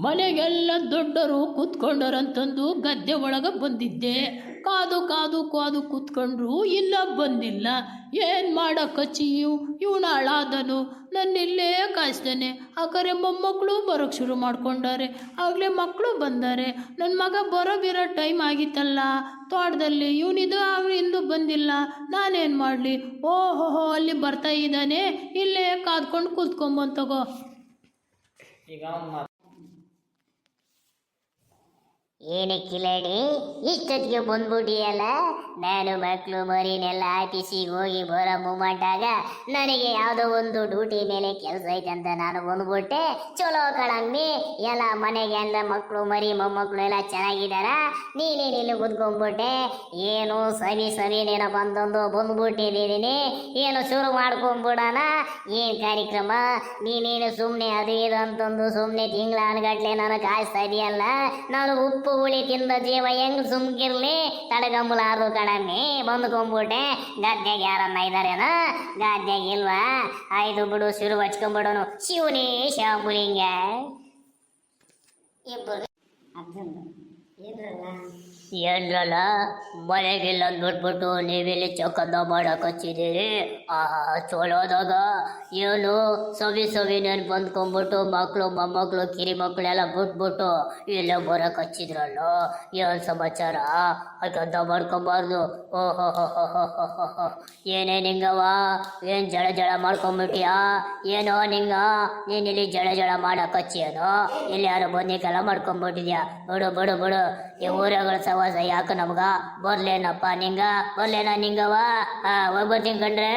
ಮನೆಗೆಲ್ಲ ದೊಡ್ಡರು ಕೂತ್ಕೊಂಡರಂತಂದು ಗದ್ದೆ ಒಳಗೆ ಬಂದಿದ್ದೆ. ಕಾದು ಕಾದು ಕಾದು ಕೂತ್ಕೊಂಡ್ರು, ಇಲ್ಲ ಬಂದಿಲ್ಲ. ಏನು ಮಾಡ ಇವ್ ಇವನು ಹಾಳಾದನು. ನನ್ನಿಲ್ಲೇ ಕಾಯಿಸ್ತಾನೆ. ಆಕರೆ ಮೊಮ್ಮಕ್ಕಳು ಬರೋಕ್ಕೆ ಶುರು ಮಾಡ್ಕೊಂಡಾರೆ. ಆಗಲೇ ಮಕ್ಕಳು ಬಂದಾರೆ. ನನ್ನ ಮಗ ಬರೋ ಬಿರೋ ಟೈಮ್ ಆಗಿತ್ತಲ್ಲ. ತೋಟದಲ್ಲಿ ಇವನಿದು ಅವ್ರು ಇಂದು ಬಂದಿಲ್ಲ. ನಾನೇನು ಮಾಡಲಿ? ಓಹೋಹೋ ಅಲ್ಲಿ ಬರ್ತಾ ಇದ್ದಾನೆ. ಇಲ್ಲೇ ಕಾದ್ಕೊಂಡು ಕೂತ್ಕೊಂಬಂತಗೋ ಈಗ ಅವ್ನ್ ಏನು ಕಿಲಾಡಿ? ಇಷ್ಟೊತ್ತಿಗೆ ಬಂದ್ಬಿಟ್ಟಿಯಲ್ಲ? ನಾನು ಮಕ್ಕಳು ಮರಿನೆಲ್ಲ ಆಫೀಸಿಗೆ ಹೋಗಿ ಬರೋ ಮೂಮೆಂಟಾಗ ನನಗೆ ಯಾವುದೋ ಒಂದು ಡ್ಯೂಟಿ ಮೇಲೆ ಕೆಲಸ ಐತೆ ಅಂತ ನಾನು ಬಂದ್ಬಿಟ್ಟೆ. ಚಲೋ ಕಳಂಗಿ ಎಲ್ಲ ಮನೆಗೆ ಎಲ್ಲ ಮಕ್ಕಳು ಮರಿ ಮೊಮ್ಮಕ್ಕಳು ಎಲ್ಲ ಚೆನ್ನಾಗಿದ್ದಾರ? ನೀನೇನಿಲ್ಲಿ ಕುತ್ಕೊಂಡ್ಬಿಟ್ಟೆ. ಏನು ಸವಿ ಸವಿನೇನೋ ಬಂದೊಂದು ಬಂದ್ಬಿಟ್ಟಿದ್ದೀನಿ ಏನು ಶುರು ಮಾಡ್ಕೊಂಬಿಡೋಣ? ಏನು ಕಾರ್ಯಕ್ರಮ? ನೀನೇನು ಸುಮ್ಮನೆ ಅದು ಇದು ಅಂತಂದು ಸುಮ್ಮನೆ ತಿಂಗಳ ಅನ್ಗಟ್ಲೆ ನಾನು ಕಾಯಿಸ್ತಾ ಇದೆಯಲ್ಲ? ನಾನು ಉಪ್ಪು ಹುಳಿ ತಿಂದ ಜೀವ ಹೆಂಗ್ ಸುಮ್ಕಿರ್ಲಿ ತಡಗಂಬಲಾರ್ದು ಕಡಮಿ ಬಂದ್ಕೊಂಡ್ಬಿಟ್ಟೆ ಗದ್ದೆಗೆ ಯಾರನ್ನ ಇದಾರೇನ ಗದ್ದೆಗೆ ಇಲ್ವಾ ಆಯ್ತು ಬಿಡು ಶುರು ಹಚ್ಕೊಂಡ್ಬಿಡೋನು ಶಿವನೇ ಶಾಂಬುಲಿಂಗ ಇಬ್ಬರು ಏನ್ರಲ್ಲ ಮನೆಗಿಲ್ಲ ಅಂದ್ಬಿಟ್ಬಿಟ್ಟು ನೀವಿಲ್ಲಿ ಚೌಕಂದ ಮಾಡಕ್ಕೆ ಹಚ್ಚಿದ್ದೀರಿ ಆಹಾ ಚೋಳೋದಾಗ ಏನು, ಸವಿ ಸವಿ ನೆನ್ ಬಂದ್ಕೊಂಡ್ಬಿಟ್ಟು ಮಕ್ಕಳು ಮೊಮ್ಮಕ್ಕಳು ಕಿರಿ ಮಕ್ಕಳೆಲ್ಲ ಬಿಟ್ಬಿಟ್ಟು ಇಲ್ಲೇ ಬರಕ್ಕೆ ಹಚ್ಚಿದ್ರಲ್ಲ ಏನು ಸಮಾಚಾರ? ಅದಕ್ಕಂತ ಮಾಡ್ಕೊಬಾರ್ದು. ಓಹೋ ಏನೇ ನಿಂಗವ ಏನು ಜಳ ಜಳ ಮಾಡ್ಕೊಂಬಿಟ್ಟಿಯಾ ಏನೋ ನಿಂಗ ಇಲ್ಲಿ ಜಳ ಜಳ ಮಾಡಕ್ಕೆ ಹಚ್ಚಿಯೇನೋ ಇಲ್ಲಿ ಯಾರೋ ಬಂದಿಕ್ಕೆಲ್ಲ ಮಾಡ್ಕೊಂಬಿಟ್ಟಿದ್ಯಾ? ಬಿಡು ಬಿಡು ಬಿಡು. ಈ ಊರಗಳ ಸವಾಸ ಯಾಕೆ ನಮ್ಗ ಬರ್ಲೇನಪ್ಪ ನಿಂಗ ಬರ್ಲೇನ ನಿಂಗವ ಹಾ ಹೋಗ್ಬರ್ತೀನಿ ಕಣ್ರೆ